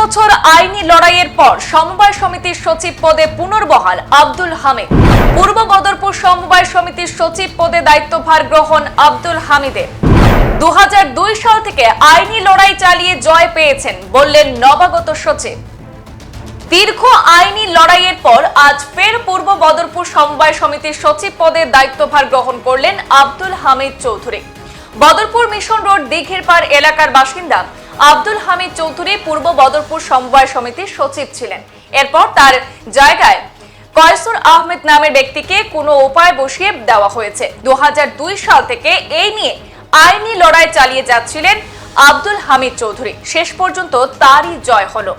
বছর আইনি লড়াইয়ের পর সমবায় সমিতির সচিব পদে পুনর্বহাল আব্দুল হামিদ। পূর্ব বদরপুর সমবায় সমিতির সচিব পদে দায়িত্বভার গ্রহণ আব্দুল হামিদের। দু সাল থেকে আইনি লড়াই চালিয়ে জয় পেয়েছেন বললেন নবাগত সচিব। দীর্ঘ আইনি লড়াইয়ের পর আজ ফের পূর্ব বদরপুর সমবায় সমিতির সচিব পদে দায়িত্বভার গ্রহণ করলেন আব্দুল হামিদ চৌধুরী। বদরপুর মিশন রোড দিঘির পাড় এলাকার বাসিন্দা আব্দুল হামিদ চৌধুরী পূর্ব বদরপুর সমবায় সমিতির সচিব ছিলেন। এরপর তার জায়গায় কয়সুর আহমেদ নামের ব্যক্তিকে কোনো উপায় বসিয়ে দেওয়া হয়েছে। দুই হাজার দুই সাল থেকে এই নিয়ে আইনি লড়াই চালিয়ে যাচ্ছিলেন আব্দুল হামিদ চৌধুরী। শেষ পর্যন্ত তারই জয় হলো।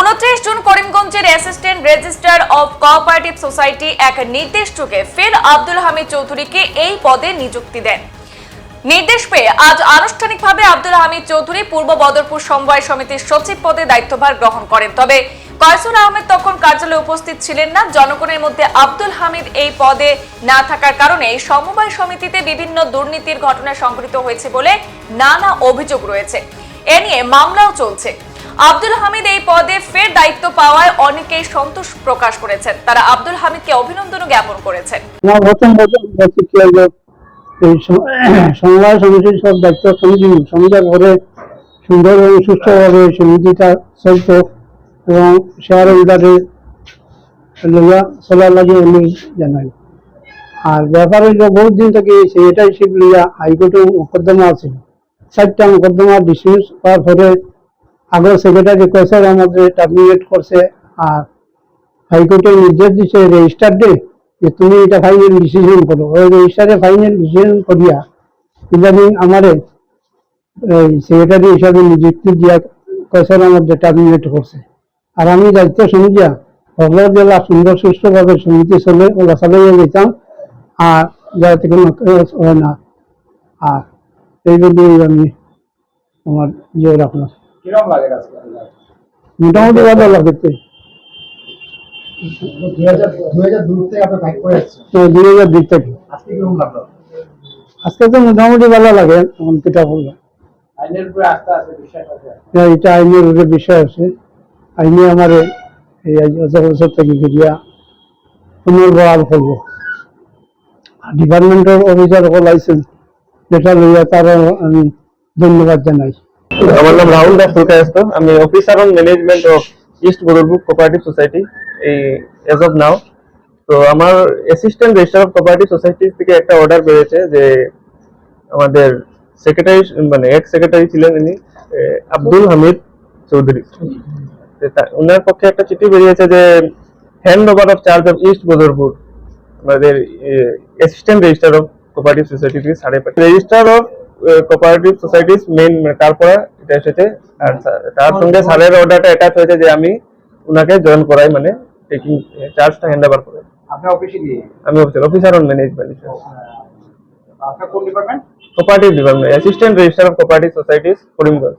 উনত্রিশ June করিমগঞ্জের assistant registrar of cooperative society এক নির্দেশ চুকে ফের আব্দুল হামিদ চৌধুরীকে এই পদে নিযুক্তি দেন। নির্দেশ পেয়ে আজ আনুষ্ঠানিকভাবে আব্দুল হামিদ চৌধুরী পূর্ব বদরপুর সমবায় সমিতির সচিব পদে দায়িত্বভার গ্রহণ করেন। তবে কয়সুর আহমেদ তখন কার্যালয়ে উপস্থিত ছিলেন না। জনগণের মধ্যে আব্দুল হামিদ এই পদে না থাকার কারণে সমবায় সমিতিতে বিভিন্ন দুর্নীতির ঘটনা সংঘটিত হয়েছে বলে নানা অভিযোগ রয়েছে। এ নিয়ে মামলাও চলছে। আব্দুল হামিদ এই পদে ফের দায়িত্ব পাওয়ায় অনেকেই সন্তোষ প্রকাশ করেছেন। তারা আব্দুল হামিদকে অভিনন্দন জ্ঞাপন করেছেন। এই সম- সমবায় সমিতির সব দায়িত্ব সমিতি, সমিতির ঘরে সুন্দর এবং সুস্থভাবে সমিতিটা চলত এবং শেয়ার হোল্ডারে লইয়া চলার লাগে আমি জানাই। আর ব্যাপার বহুত দিন থেকে সেক্রেটারিশিপ লইয়া হাইকোর্টে মোকদ্দমা আছিল চারটা মোকদ্দমা ডিসমিস হওয়ার পরে আগের সেক্রেটারি কয়েসের আমাদের টার্মিনেট করছে আর হাইকোর্টে নির্দেশ দিছে রেজিস্টার ডে যে তুমি এটা ফাইনাল ডিসিশন করো। ওই রেজিস্টারে ফাইনাল ডিসিশন করিয়া ইদানিং আমারে এই সেক্রেটারি হিসাবে নিযুক্তি দিয়া কয়েসের আমাদের টার্মিনেট করছে। আর আমি দায়িত্ব সমিতিয়া হগলা জেলা সুন্দর সুস্থভাবে সমিতি চলে ওলা চালাইয়া যেতাম আর যাতে কোনো হয় না। আর এই বলি আমি আমার ইয়ে রাখলাম লাগে মোটামুটি ভালো লাগছে দুই হাজার দূর থেকে আপনি বাইক করে যাচ্ছেন তো দুই হাজার দিক থেকে। আজকে কীরকম লাগল? আজকে তো মোটামুটি ভালো লাগে তখন কিতা বলব আইনের উপরে আস্থা আছে বিশ্বাস আছে? হ্যাঁ, এটা আইনের উপরে বিষয় আছে। আইনে আমার এই আজ বছর বছর থেকে গিয়া পুনর্বহাল করব। ডিপার্টমেন্টের অফিসার হল লাইসেন্স যেটা লইয়া তারও আমি ধন্যবাদ জানাই। আমার নাম রাহুল দাস আমি officer on management of east Badarpur cooperative society এই এজ অফ নাও তো আমার assistant register of cooperative society থেকে একটা অর্ডার বেরিয়েছে যে আমাদের সেক্রেটারি মানে এক্স সেক্রেটারি ছিলেন ইনি আব্দুল হামিদ চৌধুরী। ওনার পক্ষে একটা চিঠি বেরিয়েছে যে hand over of charge of east Badarpur আমাদের assistant register of cooperative society থেকে সাড়ে পাঁচ registrar of cooperative societies main তারপরে এটা এসেছে? আর তার সঙ্গে স্যারের অর্ডারটা অ্যাটাচ হয়েছে যে আমি উনাকে জয়েন করাই মানে টেকিং চার্জটা হ্যান্ড ওভার করে। আপনার অফিসে দিয়ে আমি officer on management department cooperative department assistant registrar of cooperative societies Karimganj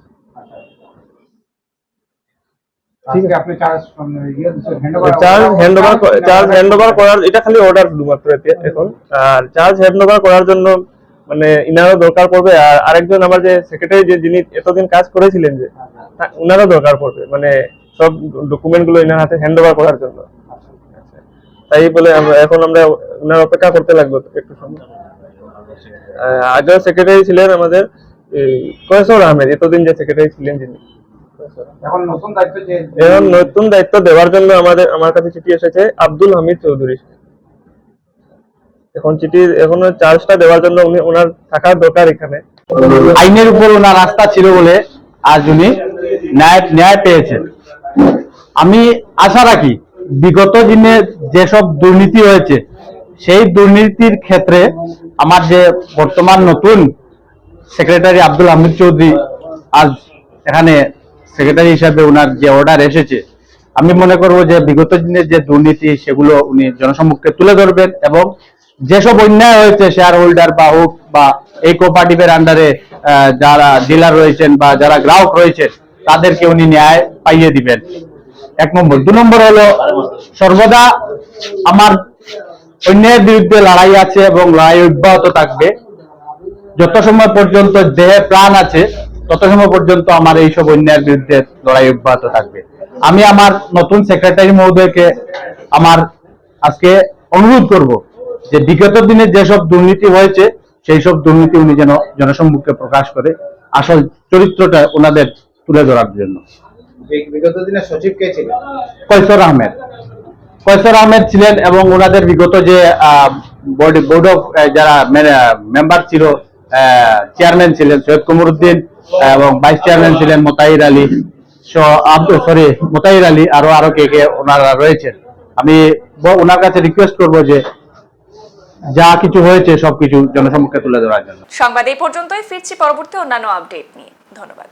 আজকে আপনি charge hand over charge hand over charge hand over করার এটা খালি অর্ডার শুধুমাত্র এতে- এখন। আর চার্জ হ্যান্ড ওভার করার জন্য মানে ইনারও দরকার পড়বে আর আরেকজন আমার যে সেক্রেটারি যে যিনি এতদিন কাজ করেছিলেন যে উনারও দরকার পড়বে মানে সব ডকুমেন্টগুলো ইনার হাতে হ্যান্ড ওভার করার জন্য। তাই বলে এখন আমরা উনার অপেক্ষা করতে লাগবে একটু সময়। আগেও সেক্রেটারি ছিলেন আমাদের কয়েসর আহমেদ এতদিন যে সেক্রেটারি ছিলেন যিনি। এখন নতুন দায়িত্ব দেওয়ার জন্য আমাদের আমার কাছে চিঠি এসেছে আব্দুল হামিদ চৌধুরী। এখন চিঠি এখনও চার্জটা দেওয়ার জন্য উনি, ওনার থাকার দরকার এখানে। আইনের উপর ওনার আস্থা ছিল বলে আজ উনি ন্যায় ন্যায় পেয়েছেন। আমি আশা রাখি, বিগত দিনে যেসব দুর্নীতি হয়েছে, সেই দুর্নীতির ক্ষেত্রে আমার যে বর্তমান নতুন সেক্রেটারি আব্দুল হামিদ চৌধুরী আজ এখানে সেক্রেটারি হিসাবে ওনার যে অর্ডার এসেছে, আমি মনে করব যে বিগত দিনের যে দুর্নীতি, সেগুলো উনি জনসম্মুখে তুলে ধরবেন এবং যেসব অন্যায় হয়েছে শেয়ার হোল্ডার বা হোক বা এই কোপারেটিভের আন্ডারে যারা ডিলার রয়েছেন বা যারা গ্রাহক রয়েছেন, তাদেরকে উনি ন্যায় পাইয়ে দিবেন। এক নম্বর। দু নম্বর হলো, সর্বদা আমার অন্যায়ের বিরুদ্ধে লড়াই আছে এবং লড়াই অব্যাহত থাকবে। যত সময় পর্যন্ত দেহে প্রাণ আছে, তত সময় পর্যন্ত আমার এইসব অন্যায়ের বিরুদ্ধে লড়াই অব্যাহত থাকবে। আমি আমার নতুন সেক্রেটারি মহোদয়কে আমার আজকে অনুরোধ করব যে বিগত দিনে যেসব দুর্নীতি হয়েছে সেই সব দুর্নীতি উনি যেন জনসম্মুখে প্রকাশ করে আসল চরিত্রটা ওনাদের তুলে ধরার জন্য। বিগত দিনে সচিব কে ছিলেন? কৈশোর আহমেদ। কৈশোর আহমেদ ছিলেন এবং ওনাদের বিগত যে বোর্ড অফ যারা মেম্বার ছিল চেয়ারম্যান ছিলেন সৈয়দ কমরুদ্দিন এবং ভাইস চেয়ারম্যান ছিলেন মোতাহির আলী সরি মোতাহির আলী আরও আরও কে কে ওনারা রয়েছেন। আমি ওনার কাছে রিকোয়েস্ট করব যে যা কিছু হয়েছে, সবকিছু জনসম্মুখে তুলে ধরার জন্য। সংবাদ এই পর্যন্তই। ফিরছি পরবর্তী অন্যান্য আপডেট নিয়ে। ধন্যবাদ।